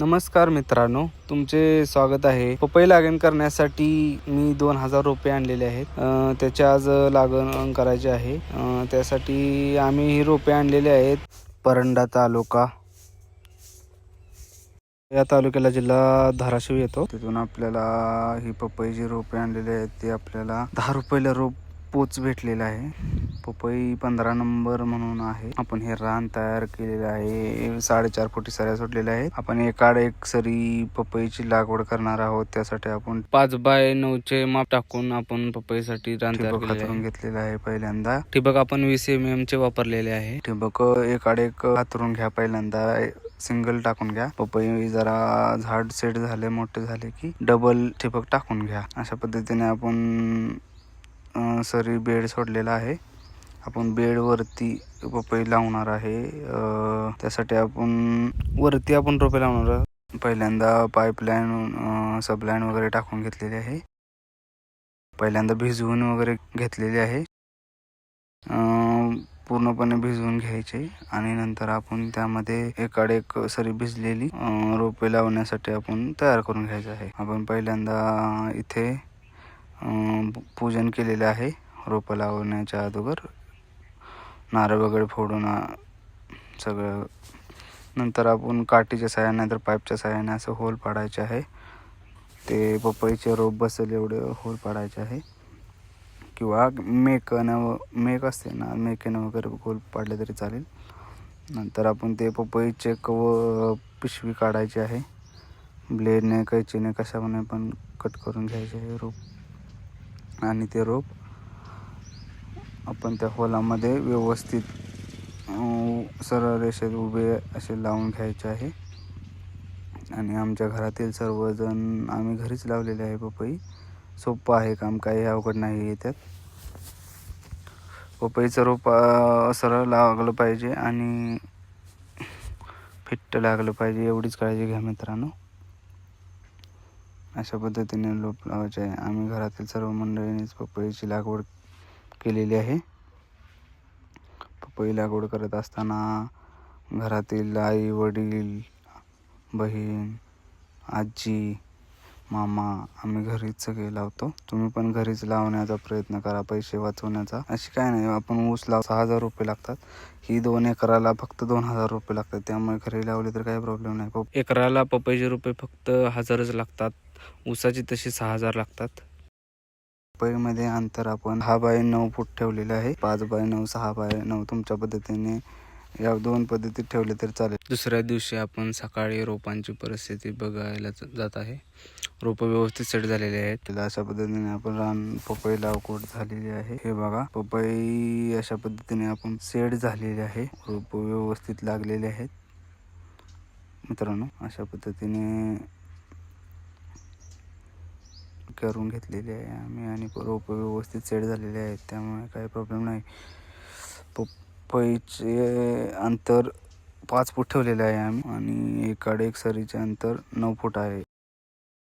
नमस्कार मित्रांनो तुमचे स्वागत आहे. पपई लागण करण्यासाठी मी दोन हजार रोपे आणलेले आहेत. अं, त्याचे आज लागण करायचे आहे. त्यासाठी आम्ही ही रोपे आणलेले आहेत. परंडा तालुका. या तालुक्याला जिल्हा धाराशिव येतो. तिथून आपल्याला ही पपई जी रोपे आणलेली आहेत. ते आपल्याला दहा रुपयाला रोप पोच भेटलेला आहे. पपई पंधरा नंबर म्हणून आहे. आपण हे रान तयार केलेलं आहे. साडेचार फुटी सऱ्या सुटलेल्या आहेत. आपण एकाड एक सरी पपईची लागवड करणार आहोत. त्यासाठी आपण पाच बाय नऊचे माप टाकून आपण पपईसाठी रान तयार घेतलेलं आहे पहिल्यांदा. ठिबक आपण वीस एम एम चे वापरलेले आहे. ठिबक एकाड एक हातरून घ्या पहिल्यांदा. सिंगल टाकून घ्या. पपई जरा झाड सेट झाले मोठे झाले की डबल ठिबक टाकून घ्या. अशा पद्धतीने आपण सरी बेड सोडलेला आहे. आपण बेड वरती पपई लावणार आहे. त्यासाठी आपण वरती आपण रोपे लावणार आहोत. पहिल्यांदा पाईपलाईन सबलाईन वगैरे टाकून घेतलेली आहे. पहिल्यांदा भिजवून वगैरे घेतलेली आहे. पूर्णपणे भिजवून घ्यायचे. आणि नंतर आपण त्यामध्ये एकाड एक सरी भिजलेली रोपे लावण्यासाठी आपण तयार करून घ्यायचं आहे. आपण पहिल्यांदा इथे पूजन केलेलं आहे. रोपं लावण्याच्या अगोदर नारळ वगैरे फोडून सगळं. नंतर आपण काठीच्या साह्याने तर पाईपच्या साह्याने असं होल पाडायचे आहे. ते पपईचे रोप बसेल एवढे होल पाडायचे आहे. किंवा मेकनं मेक असते ना मेकेनं वगैरे होल पाडले तरी चालेल. नंतर आपण ते पपईचे कव पिशवी काढायची आहे. ब्लेडने कैचीने कशाने पण कट करून घ्यायचे आहे रोप. आणि ते रोप आपण त्या होलामध्ये व्यवस्थित सरळ रेषेत उभे असे लावून घ्यायचे आहे. आणि आमच्या घरातील सर्वजण आम्ही घरीच लावलेले आहे पपई. सोपं आहे काम काही अवघड नाही येतात त्यात. पपईचं रोप सरळ लागलं पाहिजे आणि फिट्ट लागलं पाहिजे एवढीच काळजी घ्या मित्रांनो. अशा पद्धतीने रोप लावायचे आहे. आम्ही घरातील सर्व मंडळींनीच पपईची लागवड केलेली आहे. पपई लागवड करत असताना घरातील आई वडील बहीण आजी मामा आम्ही घरीच सगळे लावतो. तुम्ही पण घरीच लावण्याचा प्रयत्न करा पैसे वाचवण्याचा. अशी काय नाही आपण ऊस लाव सहा हजार रुपये लागतात. ही दोन एकराला फक्त दोन हजार रुपये लागतात. त्यामुळे घरी लावले तर काही प्रॉब्लेम नाही. एकराला पपईचे रुपये फक्त हजारच लागतात. ऊसाची तशी सहा हजार लागतात. पपईमध्ये अंतर आपण दहा बाय नऊ फूट ठेवलेले आहे. पाच बाय नऊ सहा बाय नऊ तुमच्या पद्धतीने या दोन पद्धतीत ठेवले तर चालेल. दुसऱ्या दिवशी आपण सकाळी रोपांची परिस्थिती बघायला जात आहे. रोपं व्यवस्थित सेट झालेले आहेत. अशा पद्धतीने आपण रान पपई लावकोट झालेली आहे. हे बघा पपई अशा पद्धतीने आपण सेट झालेली आहे. रोप व्यवस्थित लागलेले आहेत. मित्रांनो अशा पद्धतीने करून घेतलेली आहे. आम्ही आणि रोप व्यवस्थित सेट झालेले आहेत. त्यामुळे काही प्रॉब्लेम नाही. पपईचे अंतर पाच फूट ठेवलेले आहे आम्ही आणि एकाडे एक सरीचे अंतर नऊ फूट आहे.